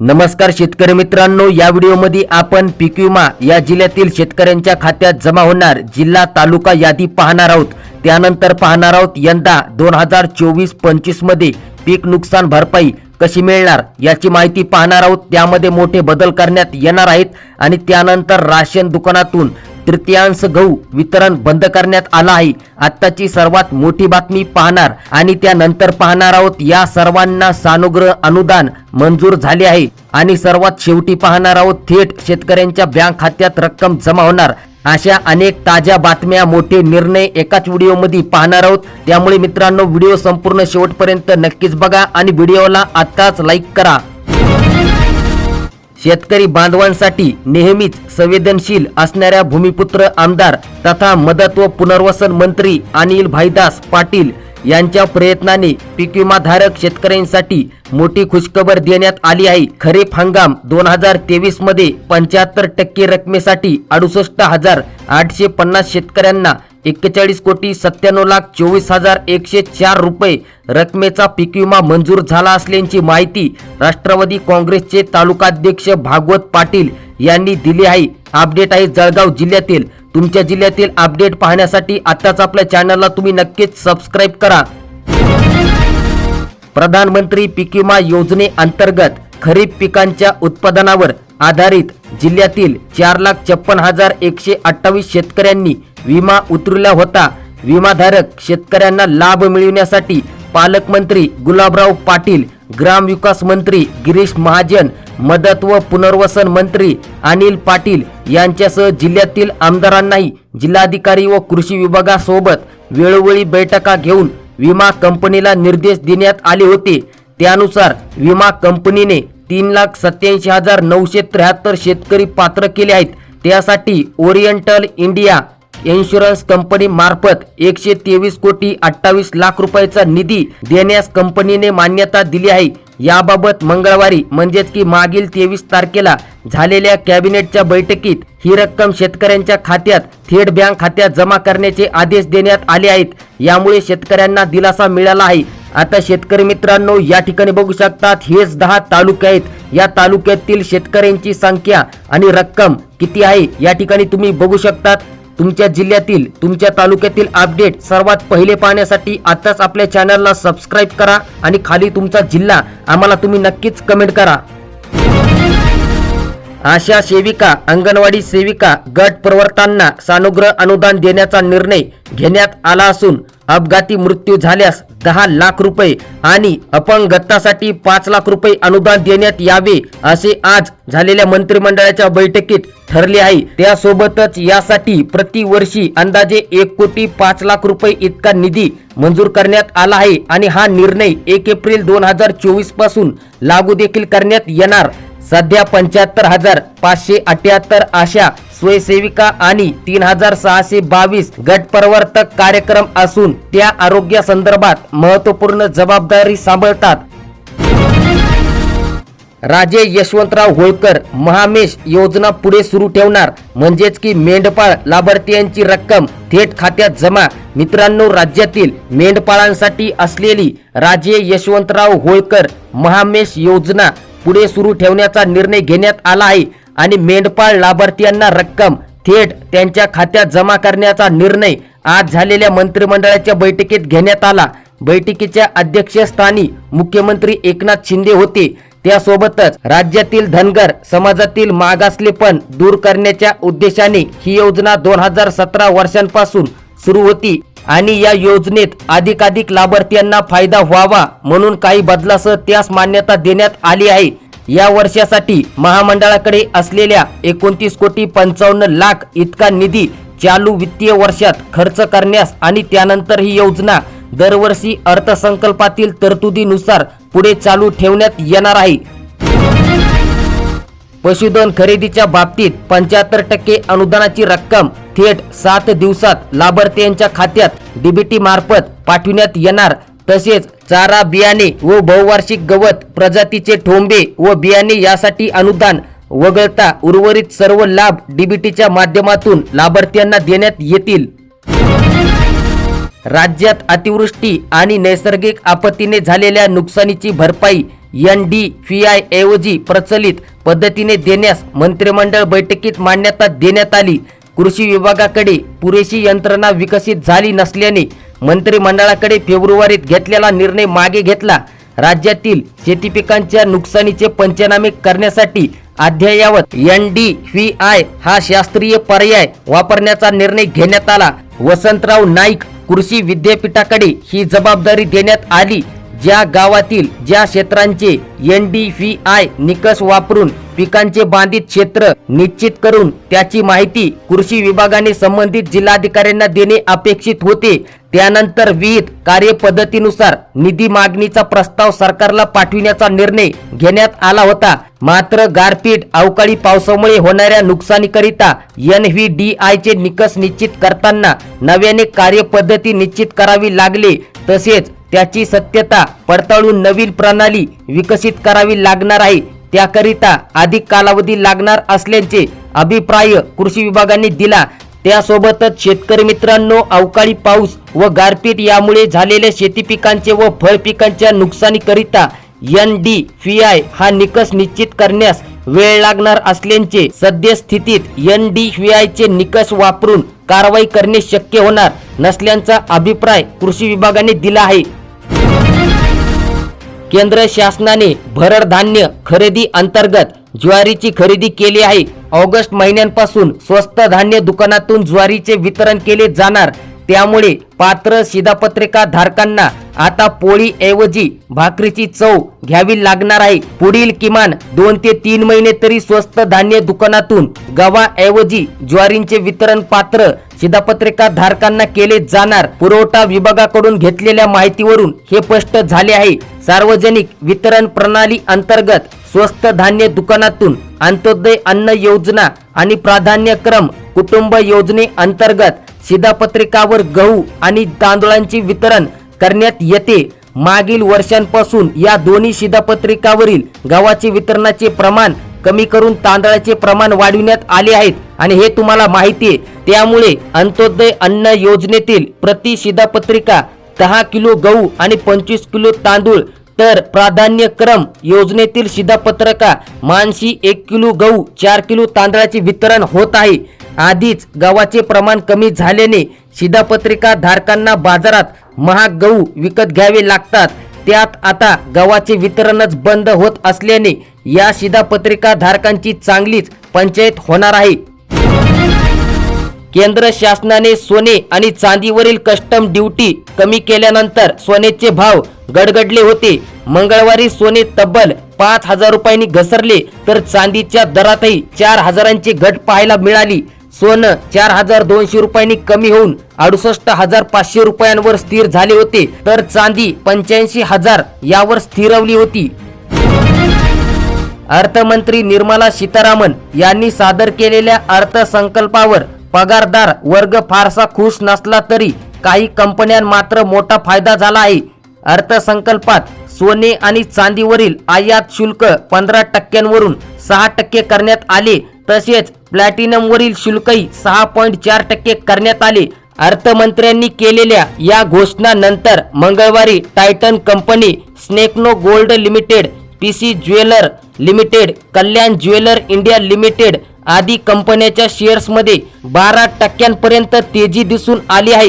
नमस्कार शेतकरी मित्रांनो या व्हिडिओमध्ये आपण पीक विमा या जिल्ह्यातील शेतकऱ्यांच्या खात्यात जमा होणार जिल्हा तालुका यादी पाहणार आहोत. त्यानंतर पाहणार आहोत यंदा दोन हजार चोवीस पंचवीसमध्ये पीक नुकसान भरपाई कशी मिळणार याची माहिती पाहणार आहोत. त्यामध्ये मोठे बदल करण्यात येणार आहेत आणि त्यानंतर राशन दुकानातून तृतीयांश गहू वितरण बंद करण्यात आलं आहे. आत्ताची सर्वात मोठी बातमी पाहणार आणि त्यानंतर पाहणार आहोत या सर्वांना सानुग्रह अनुदान मंजूर झाले आहे. आणि सर्वात शेवटी पाहणार आहोत थेट शेतकऱ्यांच्या बँक खात्यात रक्कम जमा होणार. अशा अनेक ताज्या बातम्या मोठे निर्णय एकाच व्हिडिओमध्ये पाहणार आहोत. त्यामुळे मित्रांनो व्हिडिओ संपूर्ण शेवटपर्यंत नक्कीच बघा आणि व्हिडिओला आत्ताच लाईक करा. शेतकरी बांधवांसाठी नेहमीच संवेदनशील असणाऱ्या भूमिपुत्र आमदार तथा मदत व पुनर्वसन मंत्री अनिल भाईदास पाटील यांच्या प्रयत्नाने पीक विमाधारक शेतकऱ्यांसाठी मोठी खुशखबर देण्यात आली आहे. खरीप हंगाम दोन हजार तेवीसमध्ये पंच्याहत्तर टक्के रकमेसाठी अडुसष्ट हजार आठशे पन्नास शेतकऱ्यांना एक्केचाळीस कोटी सत्त्याण्णव लाख चोवीस हजार एकशे चार रुपये रकमेचा पीक विमा मंजूर झाला असल्याची माहिती राष्ट्रवादी काँग्रेसचे तालुकाध्यक्ष भागवत पाटील यांनी दिली आहे. अपडेट आहे जळगाव जिल्ह्यातील तुमच्या जिल्ह्यातील अपडेट पाहण्यासाठी आत्ताच आपल्या चॅनलला तुम्ही नक्कीच सबस्क्राईब करा. प्रधानमंत्री पीक विमा योजनेअंतर्गत खरीप पिकांच्या उत्पादनावर आधारित जिल्ह्यातील चार लाख छप्पन हजार एकशे अठ्ठावीस शेतकऱ्यांनी विमा उतरला होता. विमाधारक शेतकऱ्यांना लाभ मिळविण्यासाठी पालकमंत्री गुलाबराव पाटील ग्रामविकास मंत्री गिरीश महाजन मदत व पुनर्वसन मंत्री अनिल पाटील यांच्यासह जिल्ह्यातील आमदारांनाही जिल्हाधिकारी व कृषी विभागासोबत वेळोवेळी बैठका घेऊन विमा कंपनीला निर्देश देण्यात आले होते. त्यानुसार विमा कंपनीने तीन लाख सत्याऐंशी हजार नऊशे त्र्याहत्तर शेतकरी पात्र केले आहेत. त्यासाठी ओरिएंटल इंडिया इन्शुरन्स कंपनी मार्फत एकशे तेवीस कोटी अठ्ठावीस लाख रुपयाचा निधी देण्यास कंपनीने मान्यता दिली आहे. याबाबत मंगळवारी म्हणजेच की मागील तेवीस तारखेला झालेल्या कॅबिनेटच्या बैठकीत ही रक्कम शेतकऱ्यांच्या खात्यात थेट बँक खात्यात जमा करण्याचे आदेश देण्यात आले आहेत. यामुळे शेतकऱ्यांना दिलासा मिळाला आहे. आता शेतकरी मित्रांनो या ठिकाणी बघू शकतात हेच दहा तालुके आहेत. या तालुक्यातील शेतकऱ्यांची संख्या आणि रक्कम किती आहे या ठिकाणी तुम्ही बघू शकतात. तुमच्या जिल्ह्यातील तुमच्या तालुक्यातील अपडेट सर्वात पहिले पाहण्यासाठी आताच आपल्या चॅनलला सबस्क्राईब करा आणि खाली तुमचा जिल्हा आम्हाला तुम्ही नक्कीच कमेंट करा. आशा सेविका अंगणवाडी सेविका गट प्रवर्तांना सानुग्रह अनुदान देण्याचा निर्णय घेण्यात आला असून अपघाती मृत्यू झाल्यास दहा लाख रुपये आणि अपंगत्वासाठी पाच लाख रुपये अनुदान देण्यात यावे असे आज झालेल्या मंत्रिमंडळाच्या बैठकीत ठरले आहे. त्यासोबतच यासाठी प्रतिवर्षी अंदाजे एक कोटी पाच लाख रुपये इतका निधी मंजूर करण्यात आला आहे आणि हा निर्णय एक एप्रिल दोन हजार चोवीसपासून लागू देखील करण्यात येणार सध्या पंच्याहत्तर हजार पाचशे अठ्याहत्तर अशा स्वयंसेविका आणि तीन हजार सहाशे बावीस गट प्रवर्तक कार्यक्रम असून त्या आरोग्या संदर्भात महत्त्वपूर्ण जबाबदारी सांभाळतात. राजे यशवंतराव होळकर महामेश योजना पुढे सुरू ठेवणार. म्हणजेच की मेंढपाळ लाभार्थ्यांची रक्कम थेट खात्यात जमा. मित्रांनो राज्यातील मेंढपाळांसाठी असलेली राजे यशवंतराव होळकर महामेश योजना पुढे सुरू ठेवण्याचा निर्णय घेण्यात आला आहे आणि मेंढपाळ लाभार्थ्यांना रक्कम थेट त्यांच्या खात्यात जमा करण्याचा निर्णय आज झालेल्या मंत्रिमंडळाच्या बैठकीत घेण्यात आला. बैठकीच्या अध्यक्षस्थानी मुख्यमंत्री एकनाथ शिंदे होते. त्यासोबतच राज्यातील धनगर समाजातील मागासलेपण दूर करण्याच्या उद्देशाने ही योजना दोन हजार सतरा वर्षांपासून सुरू होती. आणि या योजनेत अधिकाधिक लाभार्थ्यांना फायदा व्हावा म्हणून काही बदलासह त्यास मान्यता देण्यात आली आहे. या वर्षासाठी महामंडळाकडे असलेल्या एकोणतीस कोटी पंचावन्न लाख इतका निधी चालू वित्तीय वर्षात खर्च करण्यास आणि त्यानंतर ही योजना दरवर्षी अर्थसंकल्पातील तरतुदीनुसार पुढे चालू ठेवण्यात येणार आहे. पशुधन खरेदीच्या बाबतीत पंच्याहत्तर टक्के अनुदानाची रक्कम थेट सात दिवसात लाभार्थ्यांच्या खात्यात डीबीटी मार्फत पाठविण्यात येणार. तसेच चारा बियाणे व बहुवार्षिक गवत प्रजातीचे ठोंबे व बियाणे यासाठी अनुदान वगळता उर्वरित सर्व लाभ डीबीटीच्या माध्यमातून लाभार्थ्यांना देण्यात येतील. राज्यात अतिवृष्टी आणि नैसर्गिक आपत्तीने झालेल्या नुकसानीची भरपाई एन डी पी आय ऐवजी प्रचलित पद्धतीने देण्यास मंत्रिमंडळ बैठकीत मान्यता देण्यात आली. कृषी विभागाकडे पुरेशी यंत्रणा विकसित झाली नसल्याने मंत्रिमंडळाकडे फेब्रुवारीत घेतलेला निर्णय मागे घेतला. राज्यातील शेतीपिकांच्या नुकसानीचे पंचनामे करण्यासाठी अद्ययावत एन डी व्ही आय हा शास्त्रीय पर्याय वापरण्याचा निर्णय घेण्यात आला. वसंतराव नाईक कृषी विद्यापीठाकडे ही जबाबदारी देण्यात आली. ज्या गावातील ज्या क्षेत्रांचे एन डी व्ही आय निकष वापरून पिकांचे बांधित क्षेत्र निश्चित करून त्याची माहिती कृषी विभागाने संबंधित जिल्हाधिकाऱ्यांना देणे अपेक्षित होते. त्यानंतर विहित कार्यपद्धतीनुसार निधी मागणीचा प्रस्ताव सरकारला पाठविण्याचा निर्णय घेण्यात आला होता. मात्र गारपीट अवकाळी पावसामुळे होणाऱ्या नुकसानीकरिता एन व्ही डी आयचे निकष निश्चित करताना नव्याने कार्यपद्धती निश्चित करावी लागले. तसेच त्याची सत्यता पडताळून नवीन प्रणाली विकसित करावी लागणार आहे. त्याकरिता अधिक कालावधी लागणार असल्याचे अभिप्राय कृषी विभागाने दिला. त्यासोबतच शेतकरी मित्रांनो अवकाळी पाऊस व गारपीट यामुळे झालेल्या शेती पिकांचे व फळ पिकांच्या नुकसानीकरिता एन डी व्ही आय हा निकष निश्चित करण्यास वेळ लागणार असल्याचे सद्यस्थितीत एन डी व्ही आय चे निकष वापरून कारवाई करणे शक्य होणार नसल्याचा अभिप्राय कृषी विभागाने दिला आहे. केंद्र शासनाने भरड धान्य खरेदी अंतर्गत ज्वारीची खरेदी केली आहे. ऑगस्ट महिन्यांपासून स्वस्त धान्य दुकानातून ज्वारीचे वितरण केले जाणार. त्यामुळे पात्र शिधापत्रिका धारकांना आता पोळी ऐवजी भाकरीची चव घ्यावी लागणार आहे. पुढील किमान दोन ते तीन महिने तरी स्वस्त धान्य दुकानातून गव्हाऐवजी ज्वारींचे वितरण पात्र शिधापत्रिका धारकांना केले जाणार पुरवठा विभागाकडून घेतलेल्या माहितीवरून हे स्पष्ट झाले आहे. सार्वजनिक वितरण प्रणाली अंतर्गत स्वस्त धान्य दुकानातून अंत्योदय अन्न योजना आणि प्राधान्यक्रम कुटुंब योजने अंतर्गत शिधापत्रिकावर गहू आणि तांदूळांचे वितरण करण्यात येते. मागील वर्षांपासून या दोन्ही शिधापत्रिकावरील गव्हाचे वितरणाचे प्रमाण कमी करून तांदळाचे प्रमाण वाढविण्यात आले आहेत आणि हे तुम्हाला माहिती आहे. त्यामुळे अंत्योदय अन्न योजनेतील प्रति शिधापत्रिका दहा किलो गहू आणि पंचवीस किलो तांदूळ तर प्राधान्यक्रम योजनेतील शिधापत्रका मानशी एक किलो गहू चार किलो तांदळाचे वितरण होत आहे. आधीच गव्हाचे प्रमाण कमी झाल्याने शिधापत्रिका धारकांना बाजारात महाग गहू विकत घ्यावे लागतात. त्यात आता गव्हाचे वितरणच बंद होत असल्याने या शिधापत्रिका धारकांची चांगलीच पंचायत होणार आहे. केंद्र शासनाने सोने आणि चांदीवरील कस्टम ड्युटी कमी केल्यानंतर सोन्याचे भाव गडगडले होते. मंगळवारी सोने तब्बल पाच हजार रुपयांनी घसरले तर चांदीच्या दरातही चार हजारांची घट पाहायला मिळाली. सोनं चार हजार दोनशे रुपयांनी कमी होऊन अडुसष्ट हजार पाचशे रुपयांवर स्थिर झाले होते. तर चांदी पंच्याऐंशी हजार यावर स्थिरवली होती. अर्थमंत्री निर्मला सीतारामन यांनी सादर केलेल्या अर्थसंकल्पावर पगारदार वर्ग फारसा खुश नसला तरी काही कंपन्यांना मात्र मोठा फायदा झाला आहे. अर्थसंकल्पात सोने आणि चांदीवरील आयात शुल्क पंधरा टक्क्यांवरून सहा टक्के करण्यात आले. तसेच प्लॅटिनमवरील शुल्कही सहा पॉईंट चार टक्के करण्यात आले. अर्थमंत्र्यांनी केलेल्या या घोषणानंतर मंगळवारी Titan company Senco gold limited P C jeweller limited Kalyan jeweller India limited आदी कंपन्याच्या शेअर्समध्ये बारा टक्क्यांपर्यंत तेजी दिसून आली आहे.